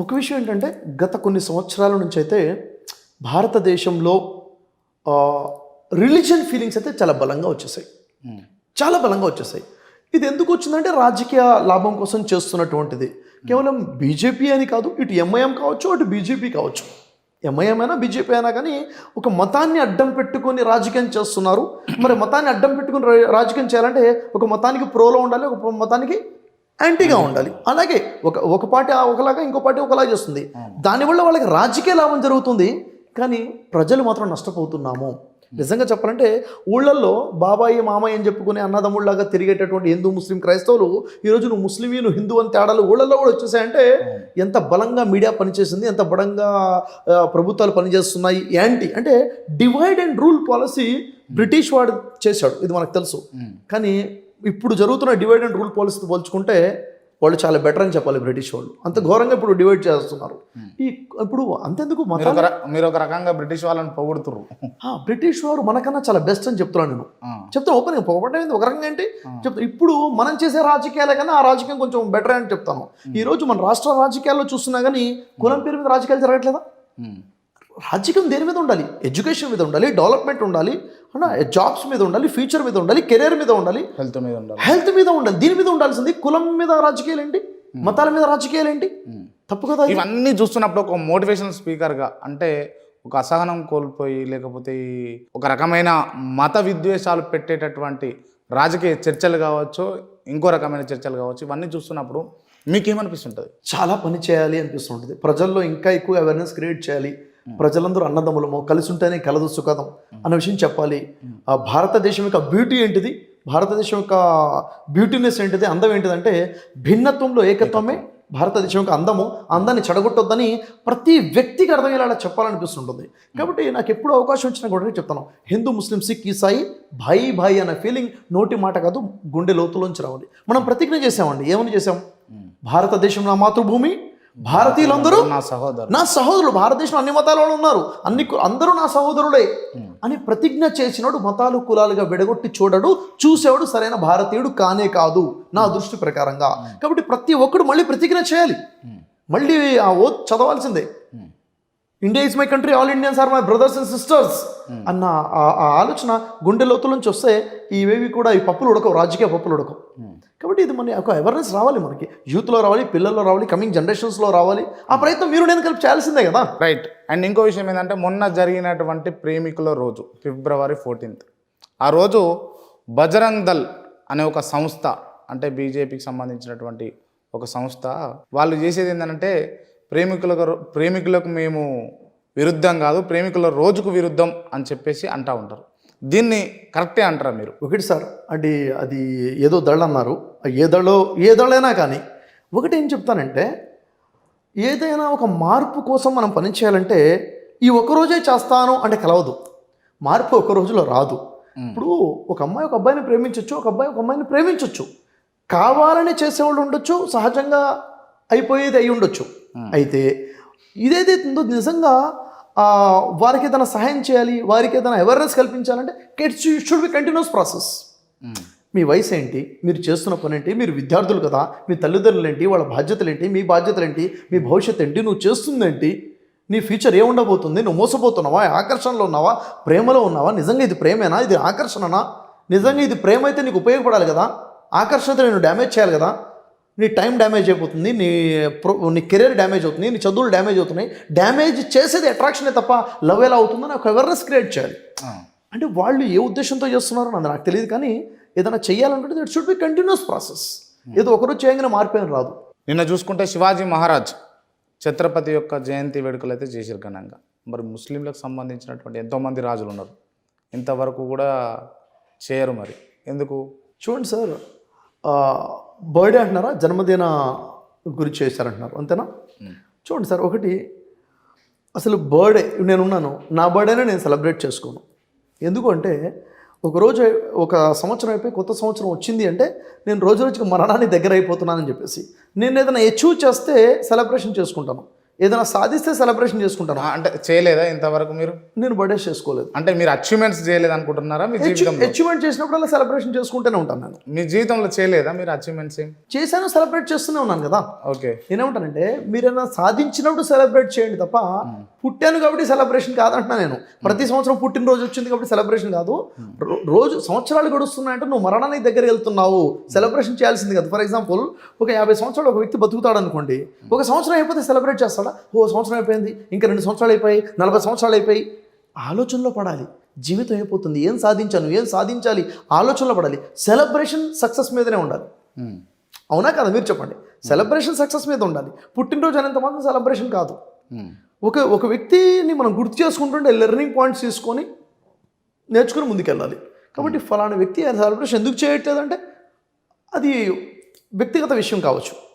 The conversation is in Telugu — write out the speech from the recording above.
ఒక విషయం ఏంటంటే గత కొన్ని సంవత్సరాల నుంచి అయితే భారతదేశంలో రిలీజియన్ ఫీలింగ్స్ అయితే చాలా బలంగా వచ్చేసాయి. చాలా బలంగా వచ్చేసాయి. ఇది ఎందుకు వచ్చిందంటే రాజకీయ లాభం కోసం చేస్తున్నటువంటిది. కేవలం బీజేపీ అని కాదు ఇటు ఎంఐఎం కావచ్చు అటు బీజేపీ కావచ్చు. ఎంఐఎం అయినా బీజేపీ అయినా కానీ ఒక మతాన్ని అడ్డం పెట్టుకొని రాజకీయం చేస్తున్నారు. మరి మతాన్ని అడ్డం పెట్టుకొని రాజకీయం చేయాలంటే ఒక మతానికి ప్రోలో ఉండాలి ఒక మతానికి యాంటీగా ఉండాలి. అలాగే ఒక ఒక పార్టీ ఒకలాగా ఇంకో పార్టీ ఒకలాగా చేస్తుంది. దానివల్ల వాళ్ళకి రాజకీయ లాభం జరుగుతుంది. కానీ ప్రజలు మాత్రం నష్టపోతున్నాము. నిజంగా చెప్పాలంటే ఊళ్ళల్లో బాబాయి మామయ్య అని చెప్పుకునే అన్నదమ్ముళ్ళలాగా తిరిగేటటువంటి హిందూ ముస్లిం క్రైస్తవులు ఈరోజు నువ్వు ముస్లిం నువ్వు హిందూ అని తేడాలు ఊళ్ళల్లో కూడా వచ్చేసాయంటే ఎంత బలంగా మీడియా పనిచేసింది ఎంత బలంగా ప్రభుత్వాలు పనిచేస్తున్నాయి యాంటీ అంటే divide and rule policy British వాడు చేశాడు. ఇది మనకు తెలుసు. కానీ ఇప్పుడు జరుగుతున్న డివైడ్ అండ్ రూల్ పాలసీతో పోల్చుకుంటే వాళ్ళు చాలా బెటర్ అని చెప్పాలి బ్రిటిష్ వాళ్ళు. అంత ఘోరంగా ఇప్పుడు డివైడ్ చేస్తున్నారు. ఈ ఇప్పుడు అంతెందుకు మీరు ఒక రకంగా బ్రిటిష్ వాళ్ళని పొగుడుతుర్రు. ఆ, బ్రిటిష్ వారు మనకన్నా చాలా బెస్ట్ అని చెప్తున్నాను నేను. చెప్తాను ఓపెన్ పొగపడడం ఏంది ఒక రకంగా ఏంటి? చెప్తాను ఇప్పుడు మనం చేసే రాజకీయాలే కన్నా ఆ రాజకీయం కొంచెం బెటర్ అని చెప్తాను. ఈ రోజు మన రాష్ట్ర రాజకీయాల్లో చూస్తున్నా కానీ కులం పేరు మీద రాజకీయాలు జరగట్లేదా. రాజకీయం దేని మీద ఉండాలి? ఎడ్యుకేషన్ మీద ఉండాలి డెవలప్మెంట్ ఉండాలి అన్న జాబ్స్ మీద ఉండాలి ఫ్యూచర్ మీద ఉండాలి కెరీర్ మీద ఉండాలి. హెల్త్ మీద ఉండాలి. హెల్త్ మీద ఉండాలి. దీని మీద ఉండాల్సింది కులం మీద రాజకీయాలు ఏంటి? మతాల మీద రాజకీయాలు ఏంటి? తప్పు కదా? ఇవన్నీ చూస్తున్నప్పుడు ఒక మోటివేషనల్ స్పీకర్గా అంటే ఒక అసహనం కోల్పోయి లేకపోతే ఒక రకమైన మత విద్వేషాలు పెట్టేటటువంటి రాజకీయ చర్చలు కావచ్చు ఇంకో రకమైన చర్చలు కావచ్చు ఇవన్నీ చూస్తున్నప్పుడు మీకేమనిపిస్తుంటుంది చాలా పని చేయాలి అనిపిస్తుంటుంది. ప్రజల్లో ఇంకా ఎక్కువ అవేర్నెస్ క్రియేట్ చేయాలి. ప్రజలందరూ అన్నదమ్ములము కలిసి ఉంటేనే కలదు సుఖదం అన్న విషయం చెప్పాలి. ఆ భారతదేశం యొక్క బ్యూటీ ఏంటిది? భారతదేశం యొక్క బ్యూటీనెస్ ఏంటిది? అందం ఏంటిదంటే భిన్నత్వంలో ఏకత్వమే భారతదేశం యొక్క అందము. అందాన్ని చెడగొట్టొద్దని ప్రతి వ్యక్తికి అర్థమయ్యేలా చెప్పాలనిపిస్తుంటుంది. కాబట్టి నాకు ఎప్పుడు అవకాశం వచ్చినా కూడా చెప్తాను. హిందూ ముస్లిం సిక్ ఈసాయి భాయి భాయి అనే ఫీలింగ్ నోటి మాట కాదు గుండె లోతులోంచి రావాలి. మనం ప్రతిజ్ఞ చేసామండి ఏమని చేసాం భారతదేశం నా మాతృభూమి భారతీయులందరూ నా సహోదరు నా సహోదరులు. భారతదేశంలో అన్ని మతాల వాళ్ళు ఉన్నారు. అన్ని అందరూ నా సహోదరులే. అని ప్రతిజ్ఞ చేసినాడు మతాలు కులాలుగా విడగొట్టి చూడడు. చూసేవాడు సరైన భారతీయుడు కానే కాదు నా దృష్టి ప్రకారంగా. కాబట్టి ప్రతి ఒక్కడు మళ్ళీ ప్రతిజ్ఞ చేయాలి. మళ్ళీ ఆ ఓ చదవాల్సిందే. India is my country all Indians are my brothers and sisters అన్న ఆ- ఆలోచన గుండె లోతుల నుంచి వస్తే ఇవేవి కూడా ఈ పప్పులు ఉడకవు రాజకీయ పప్పులు ఉడకవు. కాబట్టి ఇది మన ఒక అవేర్నెస్ రావాలి మనకి. యూత్లో రావాలి పిల్లల్లో రావాలి కమింగ్ జనరేషన్స్లో రావాలి. ఆ ప్రయత్నం మీరు నేను కలిపి చేయాల్సిందే కదా. రైట్ అండ్ ఇంకో విషయం ఏంటంటే మొన్న జరిగినటువంటి ప్రేమికుల రోజు ఫిబ్రవరి ఫోర్టీన్త్ ఆ రోజు బజరంగ్ దల్ అనే ఒక సంస్థ అంటే బీజేపీకి సంబంధించినటువంటి ఒక సంస్థ వాళ్ళు చేసేది ఏంటంటే ప్రేమికులకు ప్రేమికులకు మేము విరుద్ధం కాదు ప్రేమికుల రోజుకు విరుద్ధం అని చెప్పేసి అంటూ ఉంటారు. దీన్ని కరెక్టే అంటారా మీరు? ఒకటి సార్ అంటే అది ఏదో దళ అన్నారు. ఏ దళో ఏ దళైనా కానీ ఒకటి ఏం చెప్తానంటే ఏదైనా ఒక మార్పు కోసం మనం పని చేయాలంటే ఈ ఒక రోజే చేస్తాను అంటే కలవదు. మార్పు ఒక రోజులో రాదు. ఇప్పుడు ఒక అమ్మాయి ఒక అబ్బాయిని ప్రేమించవచ్చు ఒక అబ్బాయి ఒక అమ్మాయిని ప్రేమించవచ్చు కావాలని చేసేవాళ్ళు ఉండొచ్చు సహజంగా అయిపోయేది అయి ఉండొచ్చు. అయితే ఇదేదైతే ఉందో నిజంగా వారికి ఏదైనా సహాయం చేయాలి వారికి ఏదైనా awareness కల్పించాలంటే it's should be continuous process మీ వయసు ఏంటి? మీరు చేస్తున్న పని ఏంటి? మీరు విద్యార్థులు కదా? మీ తల్లిదండ్రులు ఏంటి? వాళ్ళ బాధ్యతలు ఏంటి? మీ బాధ్యతలు ఏంటి? మీ భవిష్యత్తు ఏంటి? నువ్వు చేస్తుందేంటి నీ ఫ్యూచర్ ఏ ఉండబోతుంది? నువ్వు మోసపోతున్నావా? ఆకర్షణలో ఉన్నావా? ప్రేమలో ఉన్నావా? నిజంగా ఇది ప్రేమేనా? ఇది ఆకర్షణనా? నిజంగా ఇది ప్రేమ అయితే నీకు ఉపయోగపడాలి కదా? ఆకర్షణ నేను డ్యామేజ్ చేయాలి కదా? నీ టైం డ్యామేజ్ అయిపోతుంది నీ ప్రో నీ కెరీర్ డ్యామేజ్ అవుతుంది నీ చదువులు డ్యామేజ్ అవుతున్నాయి. డ్యామేజ్ చేసేది అట్రాక్షనే తప్ప లవ్ ఎలా అవుతుందని ఒక అవేర్నెస్ క్రియేట్ చేయాలి. అంటే వాళ్ళు ఏ ఉద్దేశంతో చేస్తున్నారో అది నాకు తెలియదు కానీ ఏదైనా చేయాలనుకుంటే it should be continuous process ఏదో ఒకరోజు చేయగానే మార్పేం రాదు. నిన్న చూసుకుంటే శివాజీ మహారాజ్ ఛత్రపతి యొక్క జయంతి వేడుకలు అయితే చేశారు ఘనంగా. మరి ముస్లింలకు సంబంధించినటువంటి ఎంతోమంది రాజులు ఉన్నారు. ఇంతవరకు కూడా చేయరు మరి. ఎందుకు? చూడండి సార్ బర్త్డే అంటున్నారా? జన్మదిన గురించి చేశారంటున్నారు. అంతేనా? చూడండి సార్ ఒకటి అసలు బర్త్డే నేను ఉన్నాను నా బర్త్డేనే నేను సెలబ్రేట్ చేసుకోను ఎందుకు అంటే ఒక రోజు ఒక సంవత్సరం అయిపోయి కొత్త సంవత్సరం వచ్చింది అంటే నేను రోజు రోజుకి మరణాన్ని దగ్గర అయిపోతున్నానని చెప్పేసి. నేను ఏదైనా అచీవ్ చేస్తే సెలబ్రేషన్ చేసుకుంటాను. ఏదైనా సాధిస్తే సెలబ్రేషన్ చేసుకుంటాను అంటే చేయలేదా ఇంతవరకు మీరు? నేను బర్త్డే చేసుకోలేదు. అంటే మీరు అచీవ్మెంట్స్ చేయలేదు అనుకుంటున్నారా మీ జీవితంలో? అచీవ్మెంట్ చేసినప్పుడల్లా సెలబ్రేషన్ చేసుకుంటూనే ఉంటాను నేను. మీ జీవితంలో చేయలేదా మీరు అచీవ్మెంట్స్ ఏం చేశాను సెలబ్రేట్ చేస్తూనే ఉన్నాను కదా. ఓకే. నేనేమంటానంటే మీరైనా సాధించినప్పుడు సెలబ్రేట్ చేయండి తప్ప పుట్టాను కాబట్టి సెలబ్రేషన్ కాదంటున్నా నేను. ప్రతి సంవత్సరం పుట్టినరోజు వచ్చింది కాబట్టి సెలబ్రేషన్ కాదు. రోజు సంవత్సరాలు గడుస్తున్నాయంటే నువ్వు మరణానికి దగ్గర వెళ్తున్నావు. సెలబ్రేషన్ చేయాల్సింది కదా. ఫర్ ఎగ్జాంపుల్ ఒక యాభై సంవత్సరాలు ఒక వ్యక్తి బతుకుతాడు అనుకోండి ఒక సంవత్సరం అయిపోతే సెలబ్రేట్ చేస్తాడా? ఓ సంవత్సరం అయిపోయింది ఇంకా రెండు సంవత్సరాలు అయిపోయి నలభై సంవత్సరాలు అయిపోయి ఆలోచనలో పడాలి జీవితం అయిపోతుంది. ఏం సాధించాను ఏం సాధించాలి? ఆలోచనలో పడాలి. సెలబ్రేషన్ సక్సెస్ మీదనే ఉండాలి. ఉమ్. అవునా కదా? మీరు చెప్పండి. సెలబ్రేషన్ సక్సెస్ మీద ఉండాలి. పుట్టినరోజు అనేంత మాత్రం సెలబ్రేషన్ కాదు. ఉమ్. ఒక ఒక వ్యక్తిని మనం గుర్తు చేసుకుంటుంటే లెర్నింగ్ పాయింట్స్ తీసుకొని నేర్చుకుని ముందుకెళ్ళాలి. కాబట్టి ఫలానా వ్యక్తి సెలబ్రేషన్ ఎందుకు చేయట్లేదంటే అది వ్యక్తిగత విషయం కావచ్చు.